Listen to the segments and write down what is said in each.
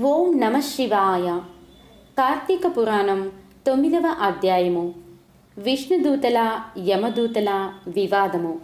ఓం నమ శివాయ. కార్తీక పురాణం తొమ్మిదవ అధ్యాయము. విష్ణుదూతల యమదూతల వివాదము.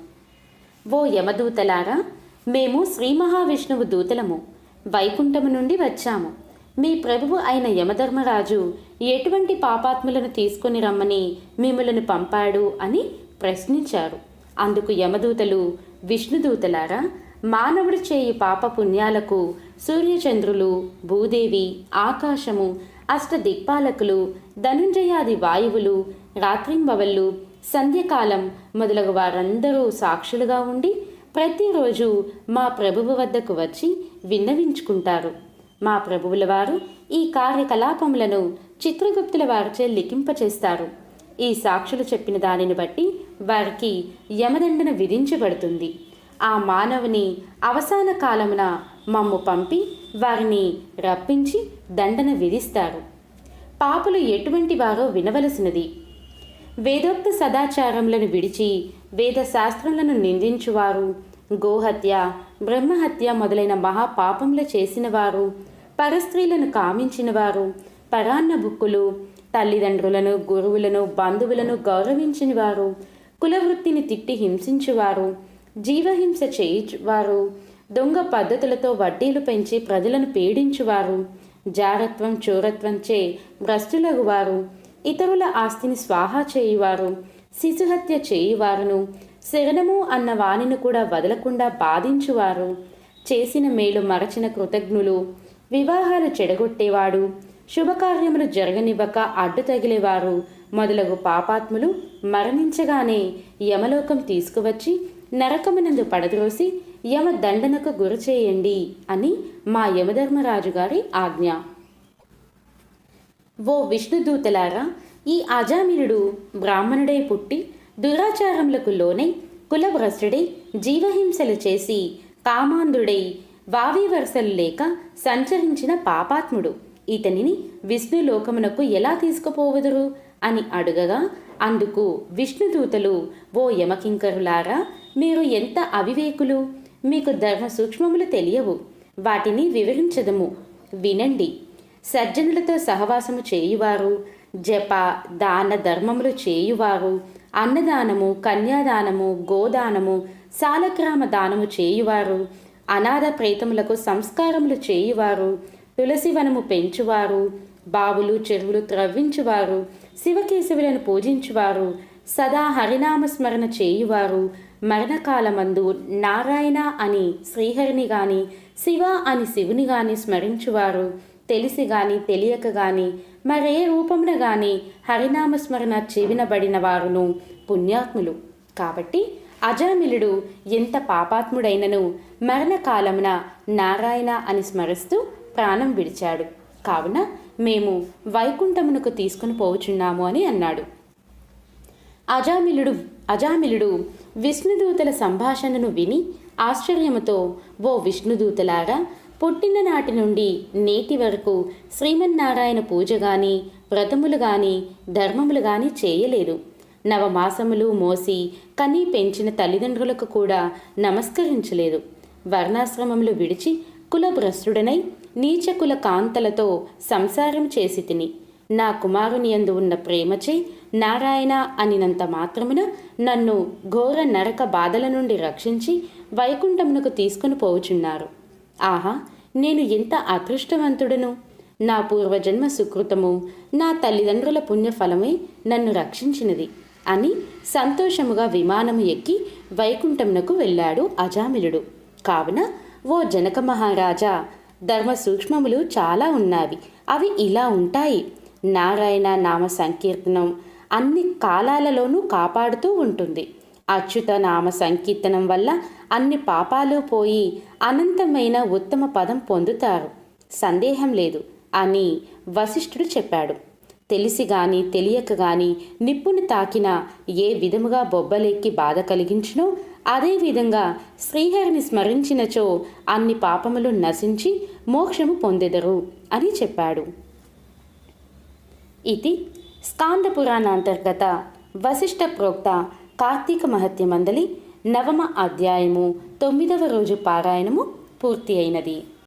ఓ యమదూతలారా మేము శ్రీ మహావిష్ణువు దూతలము. వైకుంఠము నుండి వచ్చాము. మీ ప్రభువు అయిన యమధర్మరాజు ఎటువంటి పాపాత్ములను తీసుకొని రమ్మని మిమ్మలను పంపాడు అని ప్రశ్నించారు. అందుకు యమదూతలు విష్ణుదూతలారా మానవుడు చేయి పాప పుణ్యాలకు సూర్యచంద్రులు భూదేవి ఆకాశము అష్ట దిక్పాలకులు ధనుంజయాది వాయువులు రాత్రింబవళ్ళు సంధ్యకాలం మొదలగు వారందరూ సాక్షులుగా ఉండి ప్రతిరోజు మా ప్రభువు వద్దకు వచ్చి విన్నవించుకుంటారు. మా ప్రభువుల వారు ఈ కార్యకలాపములను చిత్రగుప్తుల వారిచే లిఖింపచేస్తారు. ఈ సాక్షులు చెప్పిన దానిని బట్టి వారికి యమదండన విధించబడుతుంది. ఆ మానవుని అవసాన కాలమున మమ్ము పంపి వారిని రప్పించి దండన విధిస్తారు. పాపులు ఎటువంటి వారో వినవలసినది. వేదోక్త సదాచారములను విడిచి వేద శాస్త్రములను నిందించువారు గోహత్య బ్రహ్మహత్య మొదలైన మహాపాపములు చేసినవారు పరస్త్రీలను కామించినవారు పరాన్న బుక్కులు తల్లిదండ్రులను గురువులను బంధువులను గౌరవించినవారు కులవృత్తిని తిట్టి హింసించువారు జీవహింస చేయించువారు. దొంగ పద్ధతులతో వడ్డీలు పెంచి ప్రజలను పీడించువారు. జారత్వం చోరత్వంచే భ్రష్టులగువారు. ఇతరుల ఆస్తిని స్వాహా చేయువారు. శిశుహత్య చేయువారును. శరణము అన్న వాణిని కూడా వదలకుండా బాధించువారు. చేసిన మేలు మరచిన కృతజ్ఞులు. వివాహాలు చెడగొట్టేవాడు. శుభకార్యములు జరగనివ్వక అడ్డు తగిలేవారు. మొదలగు పాపాత్ములు మరణించగానే యమలోకం తీసుకువచ్చి నరకమునందు పడద్రోసి యమ దండనకు గురి చేయండి అని మా యమధర్మరాజు గారి ఆజ్ఞ. ఓ విష్ణుదూతలారా ఈ అజామినుడు బ్రాహ్మణుడై పుట్టి దురాచారములకు లోనై కులభ్రష్టుడై జీవహింసలు చేసి కామాంధుడై వావి వరసలు లేక సంచరించిన పాపాత్ముడు. ఇతనిని విష్ణులోకమునకు ఎలా తీసుకుపోవదురు? అని అడుగగా అందుకు విష్ణుదూతలు ఓ యమకింకరులారా మీరు ఎంత అవివేకులు? మీకు ధర్మ సూక్ష్మములు తెలియవు. వాటిని వివరించదము. వినండి. సజ్జనులతో సహవాసము చేయువారు జప దాన ధర్మములు చేయువారు అన్నదానము కన్యాదానము గోదానము సాలగ్రామ దానము చేయువారు అనాథ ప్రేతములకు సంస్కారములు చేయువారు తులసి వనము పెంచువారు బావులు చెరువులు త్రవ్వించువారు శివకేశవులను పూజించువారు సదా హరినామస్మరణ చేయువారు మరణకాలమందు నారాయణ అని శ్రీహరిని గాని శివ అని శివుని గాని స్మరించువారు. తెలిసి గాని తెలియక గాని మరే రూపమున గాని హరినామస్మరణ చేవినబడిన చెవినబడిన వారును పుణ్యాత్ములు. కాబట్టి అజామిలుడు ఎంత పాపాత్ముడైనను మరణకాలమున నారాయణ అని స్మరిస్తూ ప్రాణం విడిచాడు. కావున మేము వైకుంఠమునకు తీసుకుని పోవుచున్నాము అని అన్నాడు. అజామిలుడు అజామిలుడు విష్ణుదూతల సంభాషణను విని ఆశ్చర్యముతో ఓ విష్ణుదూతలారా పుట్టిన నాటి నుండి నేటి వరకు శ్రీమన్నారాయణ పూజ గాని వ్రతములు గాని ధర్మములు గాని చేయలేదు. నవమాసములు మోసి కనీ పెంచిన తల్లిదండ్రులకు కూడా నమస్కరించలేదు. వర్ణాశ్రమములు విడిచి కులభ్రష్టుడనై నీచకుల కాంతలతో సంసారం చేసి తిని నా కుమారుని యందు ఉన్న ప్రేమచే నారాయణ అనినంత మాత్రమున నన్ను ఘోర నరక బాధల నుండి రక్షించి వైకుంఠమునకు తీసుకుని పోవుచున్నారు. ఆహా నేను ఎంత అదృష్టవంతుడను. నా పూర్వజన్మ సుకృతము నా తల్లిదండ్రుల పుణ్యఫలమే నన్ను రక్షించినది అని సంతోషముగా విమానము ఎక్కి వైకుంఠమునకు వెళ్ళాడు అజామిలుడు. కావున ఓ జనక మహారాజా ధర్మ సూక్ష్మములు చాలా ఉన్నవి. అవి ఇలా ఉంటాయి. నారాయణ నామ సంకీర్తనం అన్ని కాలాలలోనూ కాపాడుతూ ఉంటుంది. అచ్యుత నామ సంకీర్తనం వల్ల అన్ని పాపాలు పోయి అనంతమైన ఉత్తమ పదం పొందుతారు. సందేహం లేదు అని వశిష్ఠుడు చెప్పాడు. తెలిసి గాని తెలియక గాని నిప్పుని తాకిన ఏ విధముగా బొబ్బలెక్కి బాధ కలిగించినో అదేవిధంగా శ్రీహరిని స్మరించినచో అన్ని పాపములు నశించి మోక్షము పొందెదరు అని చెప్పాడు. ఇది స్కాంద పురాణాంతర్గత వశిష్ఠ ప్రోక్త కార్తీక మహత్యమందలి నవమ అధ్యాయము తొమ్మిదవ రోజు పారాయణము పూర్తి అయినది